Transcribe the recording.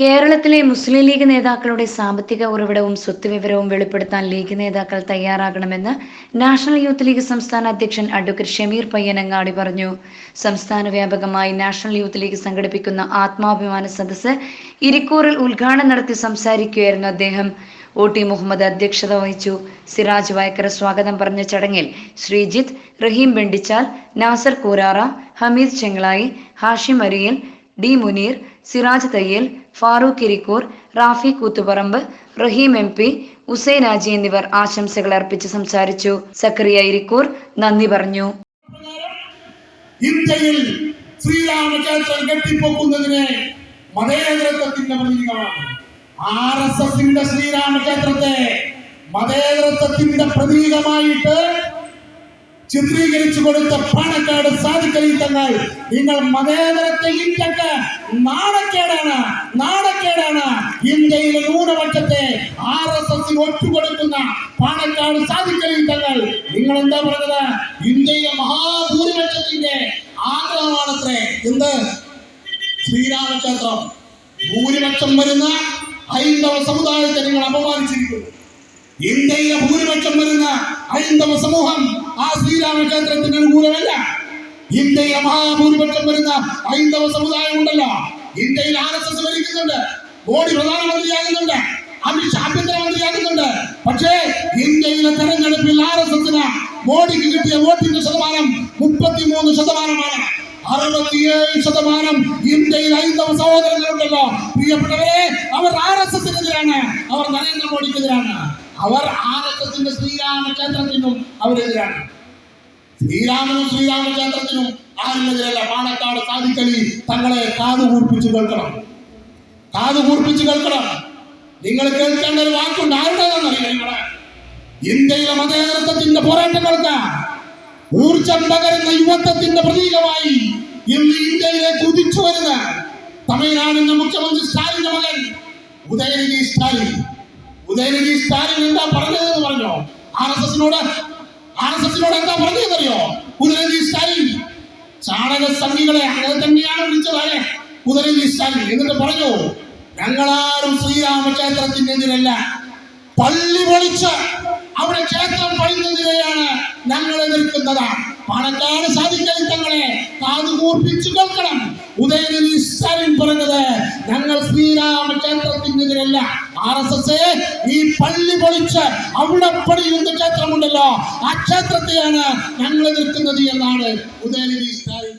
കേരളത്തിലെ മുസ്ലിം ലീഗ് നേതാക്കളുടെ സാമ്പത്തിക ഉറവിടവും സ്വത്ത് വിവരവും വെളിപ്പെടുത്താൻ ലീഗ് നേതാക്കൾ തയ്യാറാകണമെന്ന് നാഷണൽ യൂത്ത് ലീഗ് സംസ്ഥാന അധ്യക്ഷൻ അഡ്വക്കേറ്റ് ഷമീർ പയ്യനങ്ങാടി പറഞ്ഞു. സംസ്ഥാന വ്യാപകമായി നാഷണൽ യൂത്ത് ലീഗ് സംഘടിപ്പിക്കുന്ന ആത്മാഭിമാന സദസ് ഇരിക്കൂറിൽ ഉദ്ഘാടനം നടത്തി സംസാരിക്കുകയായിരുന്നു അദ്ദേഹം. ഒ ടി മുഹമ്മദ് അധ്യക്ഷത വഹിച്ചു. സിറാജ് വായക്കര സ്വാഗതം പറഞ്ഞ ചടങ്ങിൽ Sreejith Rahim Bendichal Nasar Koorara Hameed Chengalayi Hashim Ariyal D Muneer Siraj Thayyil Farooq Irikkur Rafi Koothuparamba Rahim M P Husain Haji എന്നിവർ ആശംസകൾ അർപ്പിച്ച് സംസാരിച്ചു. സക്കറിയ ഇരിക്കൂർ നന്ദി പറഞ്ഞു. ഇന്ത്യയിൽ ശ്രീരാമക്ഷേത്രം കെട്ടിപ്പൊക്കുന്നതിനെ മതേതരത്വത്തിന്റെ പ്രതീകമാണ്. ആർ എസ് എസിന്റെ ശ്രീരാമക്ഷേത്രത്തെ മതേതരത്വത്തിന്റെ പ്രതീകമായിട്ട് ചിത്രീകരിച്ചു കൊടുത്ത പാണക്കാട് സാധിക്കലി തങ്ങൾ. നിങ്ങൾ മതേതരത്തെ ഇന്ത്യയ്ക്ക് നാണക്കേടാണ് നാണക്കേടാണ്. ഇന്ത്യയിലെ ന്യൂനപക്ഷത്തെ ആർ എസ് എസിന് ഒറ്റുകൊടുക്കുന്ന പാണക്കാട് സാധിക്കലി തങ്ങൾ. നിങ്ങൾ എന്താ പറഞ്ഞത്? ഇന്ത്യയിലെ മഹാഭൂരിപക്ഷത്തിന്റെ ആഗ്രഹമാണത്രേ. എന്ത്? ശ്രീരാമക്ഷേത്രം. ഭൂരിപക്ഷം വരുന്ന ഹൈന്ദവ സമുദായത്തെ നിങ്ങൾ അപമാനിച്ചിരിക്കുന്നു. ഇന്ത്യയിലെ ഭൂരിപക്ഷം വരുന്ന ഹൈന്ദവ സമൂഹം ആ ശ്രീരാമക്ഷേത്രത്തിന് അനുകൂലമല്ല ഇന്ത്യയിലെ മഹാഭൂരിപക്ഷം വരുന്ന ഹൈന്ദവ സമുദായം ഉണ്ടല്ലോ. ഇന്ത്യയിൽ ആർ എസ് എസ് ഭരിക്കുന്നുണ്ട്. മോഡി പ്രധാനമന്ത്രിയാകുന്നുണ്ട്. അമിത് ഷാ ആഭ്യന്തരമന്ത്രിയാകുന്നുണ്ട് പക്ഷേ ഇന്ത്യയിലെ തെരഞ്ഞെടുപ്പിൽ ആർ എസ് എസിന് മോഡിക്ക് കിട്ടിയ വോട്ടിന്റെ ശതമാനം മുപ്പത്തിമൂന്ന് ശതമാനമാണ്. അറുപത്തിയേഴ് ശതമാനം ഇന്ത്യയിൽ ഹൈന്ദവ സഹോദരങ്ങളുണ്ടല്ലോ. പ്രിയപ്പെട്ടവരെ അവർ ആർ എസ് എസിനെതിരാണ് അവർ നരേന്ദ്രമോദിക്കെതിരാണ്. അവർ ആരത്തത്തിന്റെ എസ് എസിന്റെ ശ്രീരാമക്ഷേത്രത്തിനും അവരെതിരാണ് ശ്രീരാമനും ശ്രീരാമചന്ദ്രത്തിനും ആരുമെതിരല്ല. പാണക്കാട് സാധിക്കലി തങ്ങളെ കാതു കൂർപ്പിച്ചു കേൾക്കണം. കാതു കൂർപ്പിച്ചു കേൾക്കണം. നിങ്ങൾ കേൾക്കേണ്ട ഒരു വാക്കുണ്ട്. ആരുടേതെന്നറിയില്ല നിങ്ങളെ ഇന്ത്യയിലെ മതേതരത്വത്തിന്റെ പോരാട്ടങ്ങൾക്ക് ഊർജം പകരുന്ന യുവത്വത്തിന്റെ പ്രതീകമായി ഇന്ന് ഇന്ത്യയിലേക്ക് ഉദിച്ചു വരുന്ന തമിഴ്നാടിന്റെ മുഖ്യമന്ത്രി സ്റ്റാലിന്റെ മകൻ ഉദയനിധി സ്റ്റാലിൻ. ഉദയനിധി സ്റ്റാലിൻ എന്താ പറഞ്ഞതെന്ന് പറഞ്ഞോ? ആർ എസ് എസിനോട്? ആർ എസ് എസിനോട് എന്താ പറഞ്ഞതെന്നറിയോ? ഉദയനിധി സ്റ്റാലിൻ ചാണക സംഘികളെ അങ്ങനെ തന്നെയാണ് വിളിച്ചത് ആരെ ഉദയനിധി സ്റ്റാലിൻ എന്നിട്ട് പറഞ്ഞു ഞങ്ങളാരും ശ്രീരാമക്ഷേത്രത്തിനെതിരല്ല പള്ളി പൊളിച്ച് അവിടെ ക്ഷേത്രം പണിയുന്നതിനെയാണ് ഞങ്ങൾ എതിർക്കുന്നത്. പാണക്കാട് സാധിക്കൽ തങ്ങളെ കാതുകൂർപ്പിച്ചു കേൾക്കണം. ഉദയനിധി സ്റ്റാലിൻ പറഞ്ഞത് ഞങ്ങൾ ശ്രീരാമക്ഷേത്രത്തിനെതിരല്ല. ആർ എസ് എസ് ഈ പള്ളി പൊളിച്ച് അവിടെ പണിയുന്ന ക്ഷേത്രമുണ്ടല്ലോ. ആ ക്ഷേത്രത്തെയാണ് ഞങ്ങൾ എതിർക്കുന്നത് എന്നാണ് ഉദയനിധി സ്റ്റാലിൻ